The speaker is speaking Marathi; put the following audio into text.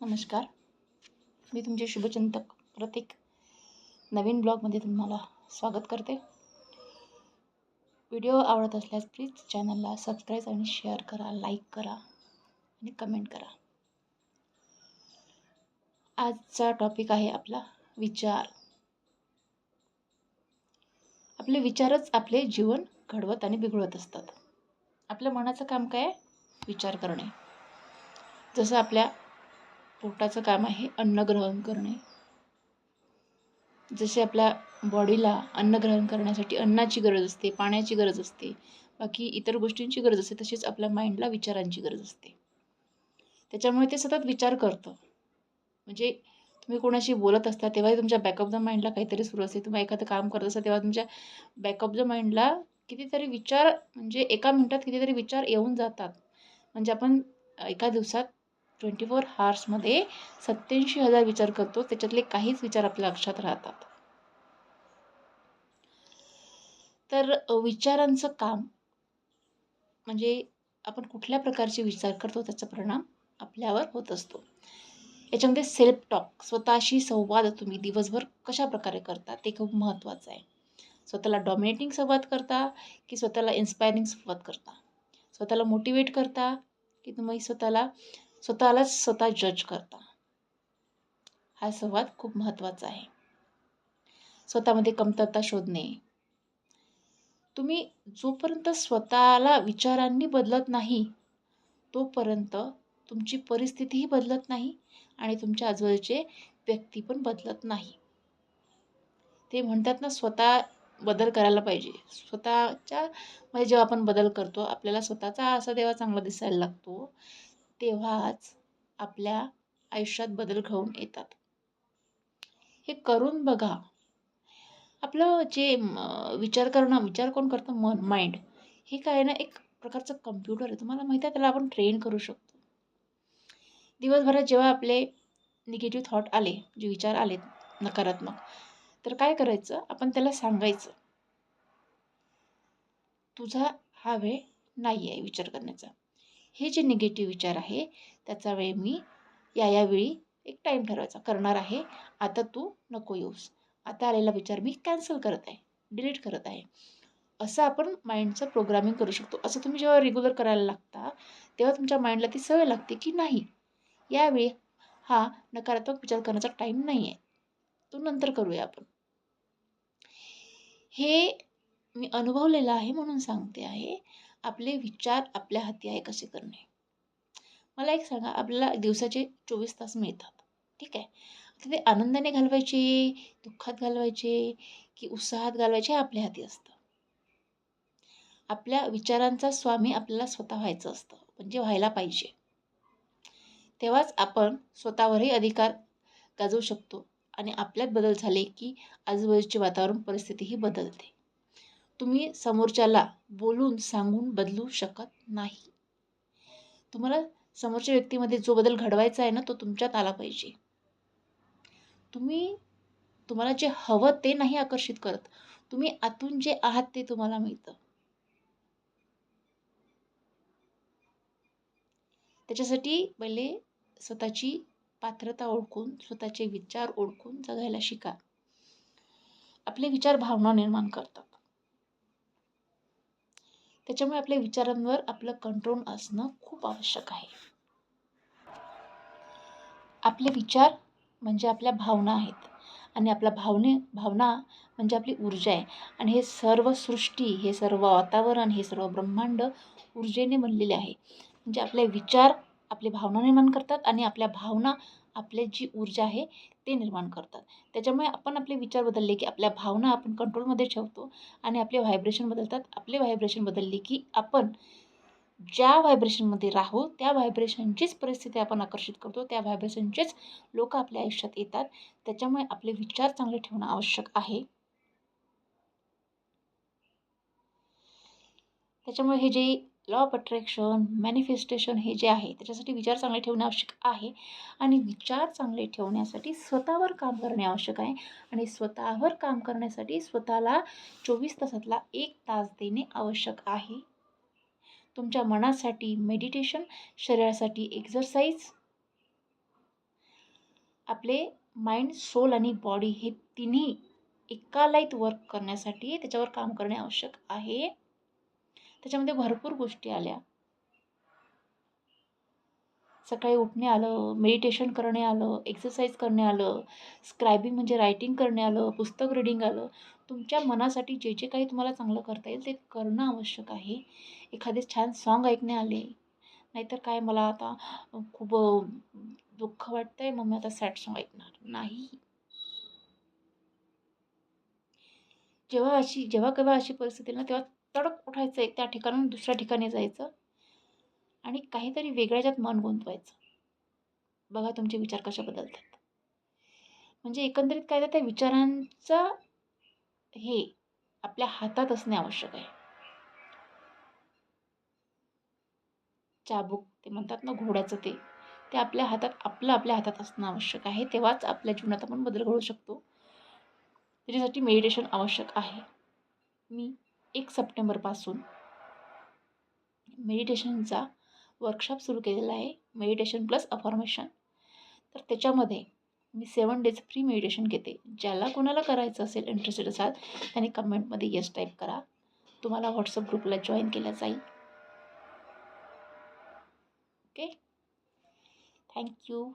नमस्कार. मी तुमचे शुभचिंतक प्रतीक नवीन ब्लॉगमध्ये तुम्हाला स्वागत करते. व्हिडिओ आवडत असल्यास प्लीज चॅनलला सबस्क्राईब आणि शेअर करा लाईक करा आणि कमेंट करा. आजचा टॉपिक आहे आपला विचार. आपले विचारच आपले जीवन घडवत आणि बिघडवत असतात. आपल्या मनाचं काम काय आहे? विचार करणे. जसं आपल्या पोटाचं काम आहे अन्न ग्रहण करणे. जसे आपल्या बॉडीला अन्न ग्रहण करण्यासाठी अन्नाची गरज असते पाण्याची गरज असते बाकी इतर गोष्टींची गरज असते तसेच आपल्या माइंडला विचारांची गरज असते. त्याच्यामुळे ते सतत विचार करतं. म्हणजे तुम्ही कोणाशी बोलत असता तेव्हाही तुमच्या बॅकअप द माइंडला काहीतरी सुरू असते. तुम्ही एखादं काम करत असता तेव्हा तुमच्या बॅकअप द माइंडला कितीतरी विचार म्हणजे एका मिनटात कितीतरी विचार येऊन जातात. म्हणजे आपण एका दिवसात ट्वेंटी फोर हार्समध्ये सत्याऐंशी हजार विचार करतो. त्याच्यातले काहीच विचार आपल्या लक्षात राहतात. तर विचारांचं काम म्हणजे आपण कुठल्या प्रकारचे विचार करतो त्याचा परिणाम आपल्यावर होत असतो. याच्यामध्ये सेल्फ टॉक स्वतःशी संवाद तुम्ही दिवसभर कशा प्रकारे करता ते खूप महत्त्वाचं आहे. स्वतःला डॉमिनेटिंग संवाद करता की स्वतःला इन्स्पायरिंग संवाद करता? स्वतःला मोटिवेट करता की तुम्ही स्वतःला स्वतःलाच स्वतः जज करता. हा संवाद खूप महत्त्वाचा आहे. स्वतःमध्ये कमतरता शोधणे. तुम्ही जोपर्यंत स्वतःला विचारांनी बदलत नाही तोपर्यंत तुमची परिस्थितीही बदलत नाही आणि तुमच्या आजूबाजूचे व्यक्ती पण बदलत नाही. ते म्हणतात ना स्वतः बदल करायला पाहिजे. स्वतःच्या म्हणजे जेव्हा आपण बदल करतो आपल्याला स्वतःचा असा देवा चांगला दिसायला लागतो तेव्हाच आपल्या आयुष्यात बदल घडून येतात. हे करून बघा. आपलं जे विचार करणं विचार कोण करतं? मन माइंड हे काय ना एक प्रकारचं कम्प्युटर आहे. तुम्हाला माहिती आहे त्याला आपण ट्रेन करू शकतो. दिवसभरात जेव्हा आपले निगेटिव्ह थॉट आले जे विचार आले नकारात्मक तर काय करायचं? आपण त्याला सांगायचं तुझा हा वेळ नाही आहे विचार करण्याचा. हे जे निगेटिव्ह विचार आहे त्याचा वेळ मी या यावेळी एक टाईम ठरवायचा. करणार आहे. आता तू नको येऊस. आता आलेला विचार मी कॅन्सल करत आहे. डिलीट करत आहे. असं आपण माइंडचं प्रोग्रामिंग करू शकतो. असं तुम्ही जेव्हा रेग्युलर करायला लागता तेव्हा तुमच्या माइंडला ती सवय लागते की नाही. यावेळी हा नकारात्मक विचार करण्याचा टाईम नाही आहे तो नंतर करूया आपण. हे मी अनुभवलेलं आहे म्हणून सांगते आहे. आपले विचार आपल्या हाती आहे कसे करणे? मला एक सांगा आपल्याला दिवसाचे चोवीस तास मिळतात. ठीक आहे? आता ते आनंदाने घालवायचे दुःखात घालवायचे की उत्साहात घालवायचे हे आपल्या हाती असतं. आपल्या विचारांचा स्वामी आपल्याला स्वतः व्हायचं असतं म्हणजे व्हायला पाहिजे. तेव्हाच आपण स्वतःवरही अधिकार गाजवू शकतो आणि आपल्यात बदल झाले की आजूबाजूचे वातावरण परिस्थितीही बदलते. तुम्ही समोरच्याला बोलून सांगून बदलू शकत नाही. तुम्हाला समोरच्या व्यक्तीमध्ये जो बदल घडवायचा आहे ना तो तुमच्यात आला पाहिजे. तुम्ही तुम्हाला जे हवं ते नाही आकर्षित करत. तुम्ही आतून जे आहात ते तुम्हाला मिळतं. त्याच्यासाठी पहिले स्वतःची पात्रता ओळखून स्वतःचे विचार ओळखून जगायला शिका. आपले विचार भावना निर्माण करतात. त्याच्यामुळे आपल्या विचारांवर आपलं कंट्रोल असणं खूप आवश्यक आहे. आपले विचार म्हणजे आपल्या भावना आहेत. आणि आपल्या भावने भावना म्हणजे आपली ऊर्जा आहे. आणि हे सर्व सृष्टी हे सर्व वातावरण हे सर्व ब्रह्मांड ऊर्जेने बनलेले आहे. म्हणजे आपले विचार आपली भावना निर्माण करतात आणि आपल्या भावना आपले जी ऊर्जा आहे ते निर्माण करतात. त्याच्यामुळे आपण आपले विचार बदलले की आपल्या भावना आपण कंट्रोलमध्ये ठेवतो आणि आपले व्हायब्रेशन बदलतात. आपले व्हायब्रेशन बदलले की आपण ज्या व्हायब्रेशनमध्ये राहू त्या व्हायब्रेशनचीच परिस्थिती आपण आकर्षित करतो. त्या व्हायब्रेशनचेच लोक आपल्या आयुष्यात येतात. त्याच्यामुळे आपले विचार चांगले ठेवणं आवश्यक आहे. त्याच्यामुळे हे जे लॉ ऑफ अट्रॅक्शन मॅनिफेस्टेशन हे जे आहे त्याच्यासाठी विचार चांगले ठेवणे आवश्यक आहे. आणि विचार चांगले ठेवण्यासाठी स्वतःवर काम करणे आवश्यक आहे. आणि स्वतःवर काम करण्यासाठी स्वतःला चोवीस तासातला एक तास देणे आवश्यक आहे. तुमच्या मनासाठी मेडिटेशन शरीरासाठी एक्झरसाईज आपले माइंड सोल आणि बॉडी हे तिन्ही एका लाईत वर्क करण्यासाठी त्याच्यावर काम करणे आवश्यक आहे. त्याच्यामध्ये भरपूर गोष्टी आल्या. सकाळी उठणे आलं मेडिटेशन करणे आलं एक्सरसाइज करणे आलं स्क्रायबिंग म्हणजे रायटिंग करणे आलं पुस्तक रीडिंग आलं. तुमच्या मनासाठी जे जे काही तुम्हाला चांगलं करता येईल ते करणं आवश्यक आहे. एखादे छान सॉन्ग ऐकणे आले. नाहीतर काय मला आता खूप दुःख वाटतं आहे मग मी आता सॅड सॉन्ग ऐकणार नाही. जेव्हा अशी जेव्हा केव्हा अशी परिस्थिती ना तेव्हा तडक उठायचं आहे त्या ठिकाणून दुसऱ्या ठिकाणी जायचं आणि काहीतरी वेगळ्याच्यात मन गुंतवायचं. बघा तुमचे विचार कशा बदलतात. म्हणजे एकंदरीत काय तर त्या विचारांचा हे आपल्या हातात असणे आवश्यक आहे. चाबूक ते म्हणतात ना घोड्याचं ते ते आपल्या हातात आपलं आपल्या हातात असणं आवश्यक आहे. तेव्हाच आपल्या जीवनात आपण बदल घडू शकतो. त्याच्यासाठी मेडिटेशन आवश्यक आहे. मी एक सप्टेंबरपासून मेडिटेशनचा वर्कशॉप सुरू केलेला आहे. मेडिटेशन प्लस अफॉर्मेशन तर त्याच्यामध्ये मी सेवन डेज फ्री मेडिटेशन घेते. ज्याला कोणाला करायचं असेल इंटरेस्टेड असाल त्यांनी कमेंटमध्ये येस टाईप करा. तुम्हाला व्हॉट्सअप ग्रुपला जॉईन केलं जाईल. Okay thank you